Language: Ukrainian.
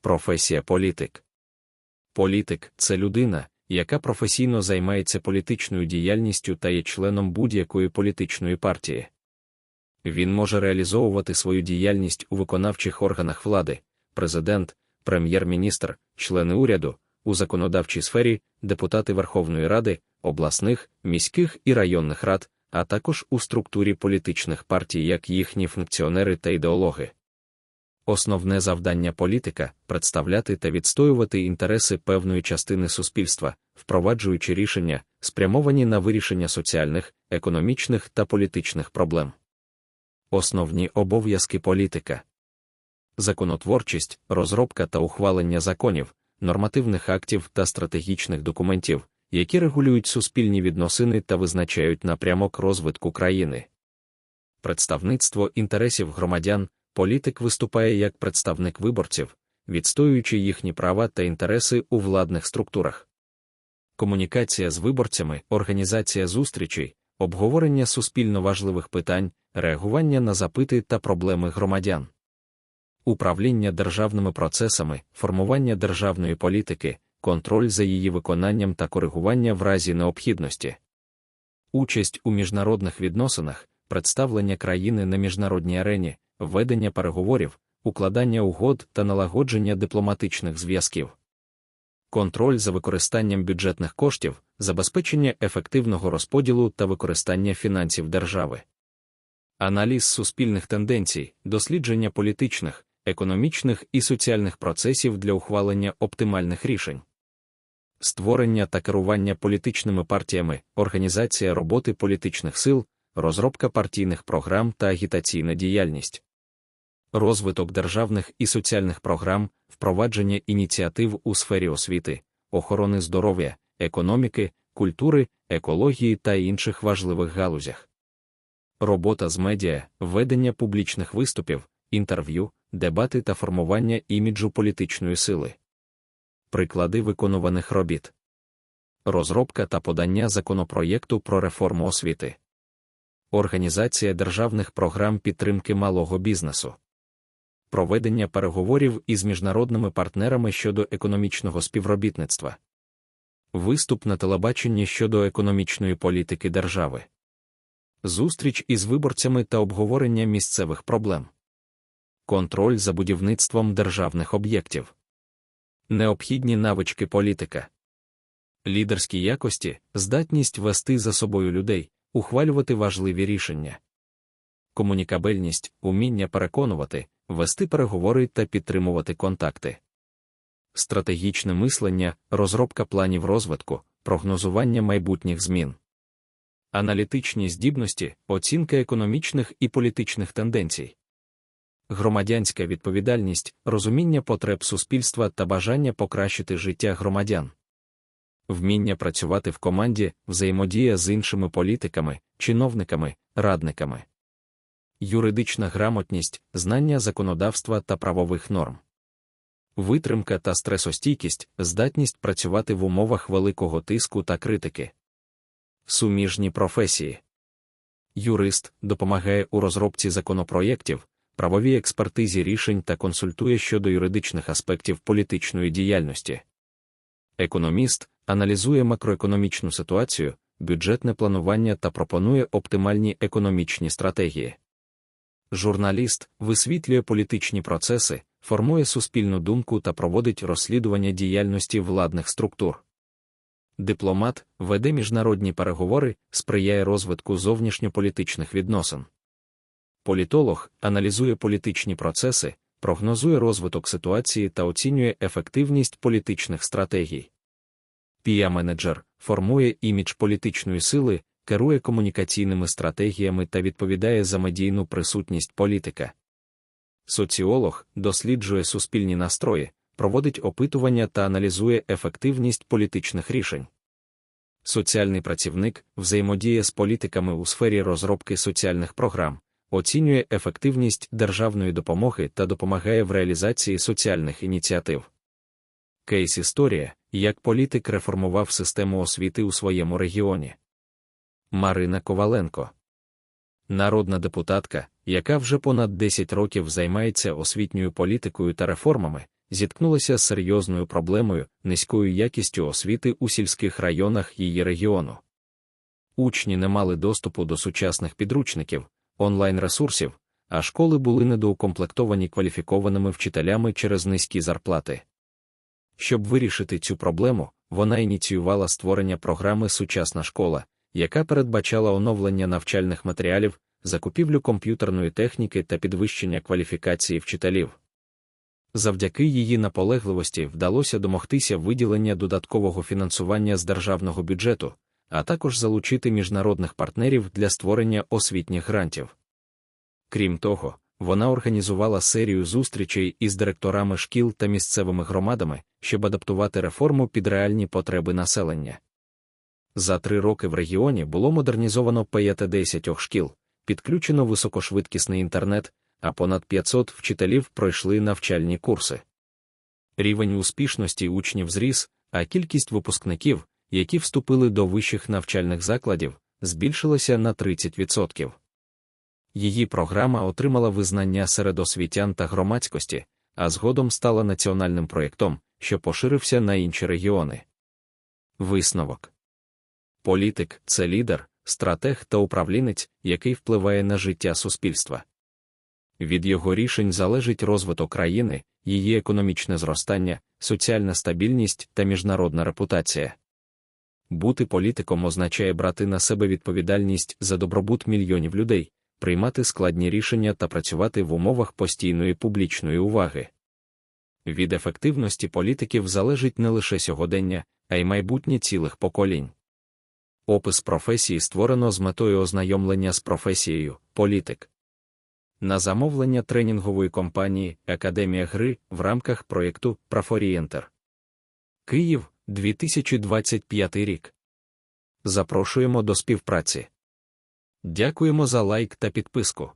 професія політик. Політик це людина, яка професійно займається політичною діяльністю та є членом будь-якої політичної партії. Він може реалізовувати свою діяльність у виконавчих органах влади, президент, прем'єр-міністр, члени уряду, у законодавчій сфері, депутати Верховної Ради, обласних, міських і районних рад, а також у структурі політичних партій як їхні функціонери та ідеологи. Основне завдання політика представляти та відстоювати інтереси певної частини суспільства, впроваджуючи рішення, спрямовані на вирішення соціальних, економічних та політичних проблем. Основні обов'язки політика законотворчість, розробка та ухвалення законів, нормативних актів та стратегічних документів, які регулюють суспільні відносини та визначають напрямок розвитку країни. Представництво інтересів громадян, політик виступає як представник виборців, відстоюючи їхні права та інтереси у владних структурах. Комунікація з виборцями, організація зустрічей, обговорення суспільно важливих питань, реагування на запити та проблеми громадян. Управління державними процесами, формування державної політики, контроль за її виконанням та коригування в разі необхідності, участь у міжнародних відносинах, представлення країни на міжнародній арені, ведення переговорів, укладання угод та налагодження дипломатичних зв'язків, контроль за використанням бюджетних коштів, забезпечення ефективного розподілу та використання фінансів держави, аналіз суспільних тенденцій, дослідження політичних, економічних і соціальних процесів для ухвалення оптимальних рішень. Створення та керування політичними партіями, організація роботи політичних сил, розробка партійних програм та агітаційна діяльність, розвиток державних і соціальних програм, впровадження ініціатив у сфері освіти, охорони здоров'я, економіки, культури, екології та інших важливих галузях. Робота з медіа, ведення публічних виступів, інтерв'ю, дебати та формування іміджу політичної сили. Приклади виконуваних робіт. Розробка та подання законопроєкту про реформу освіти. Організація державних програм підтримки малого бізнесу. Проведення переговорів із міжнародними партнерами щодо економічного співробітництва. Виступ на телебаченні щодо економічної політики держави. Зустріч із виборцями та обговорення місцевих проблем. Контроль за будівництвом державних об'єктів. Необхідні навички політика. Лідерські якості, здатність вести за собою людей, ухвалювати важливі рішення. Комунікабельність, уміння переконувати, вести переговори та підтримувати контакти. Стратегічне мислення, розробка планів розвитку, прогнозування майбутніх змін. Аналітичні здібності, оцінка економічних і політичних тенденцій громадянська відповідальність, розуміння потреб суспільства та бажання покращити життя громадян, вміння працювати в команді, взаємодія з іншими політиками, чиновниками, радниками, юридична грамотність, знання законодавства та правових норм. Витримка та стресостійкість, здатність працювати в умовах великого тиску та критики, суміжні професії. Юрист допомагає у розробці законопроєктів, правовій експертизі рішень та консультує щодо юридичних аспектів політичної діяльності. Економіст аналізує макроекономічну ситуацію, бюджетне планування та пропонує оптимальні економічні стратегії. Журналіст висвітлює політичні процеси, формує суспільну думку та проводить розслідування діяльності владних структур. Дипломат веде міжнародні переговори, сприяє розвитку зовнішньополітичних відносин. Політолог аналізує політичні процеси, прогнозує розвиток ситуації та оцінює ефективність політичних стратегій. Піа-менеджер формує імідж політичної сили, керує комунікаційними стратегіями та відповідає за медійну присутність політика. Соціолог досліджує суспільні настрої, проводить опитування та аналізує ефективність політичних рішень. Соціальний працівник взаємодіє з політиками у сфері розробки соціальних програм, оцінює ефективність державної допомоги та допомагає в реалізації соціальних ініціатив. Кейс історія, як політик реформував систему освіти у своєму регіоні. Марина Коваленко, народна депутатка, яка вже понад 10 років займається освітньою політикою та реформами, зіткнулася з серйозною проблемою низькою якістю освіти у сільських районах її регіону. Учні не мали доступу до сучасних підручників, онлайн-ресурсів, а школи були недоукомплектовані кваліфікованими вчителями через низькі зарплати. Щоб вирішити цю проблему, вона ініціювала створення програми Сучасна школа, яка передбачала оновлення навчальних матеріалів, закупівлю комп'ютерної техніки та підвищення кваліфікації вчителів. Завдяки її наполегливості вдалося домогтися виділення додаткового фінансування з державного бюджету, а також залучити міжнародних партнерів для створення освітніх грантів. Крім того, вона організувала серію зустрічей із директорами шкіл та місцевими громадами, щоб адаптувати реформу під реальні потреби населення. За три роки в регіоні було модернізовано 50 шкіл, підключено високошвидкісний інтернет, а понад 500 вчителів пройшли навчальні курси. Рівень успішності учнів зріс, а кількість випускників, які вступили до вищих навчальних закладів, збільшилася на 30%. Її програма отримала визнання серед освітян та громадськості, а згодом стала національним проєктом, що поширився на інші регіони. Висновок Політик це лідер, стратег та управлінець, який впливає на життя суспільства. Від його рішень залежить розвиток країни, її економічне зростання, соціальна стабільність та міжнародна репутація. Бути політиком означає брати на себе відповідальність за добробут мільйонів людей, приймати складні рішення та працювати в умовах постійної публічної уваги. Від ефективності політиків залежить не лише сьогодення, а й майбутнє цілих поколінь. Опис професії створено з метою ознайомлення з професією політик. На замовлення тренінгової компанії Академія гри в рамках проєкту Профорієнтер. Київ 2025 рік. Запрошуємо до співпраці. Дякуємо за лайк та підписку.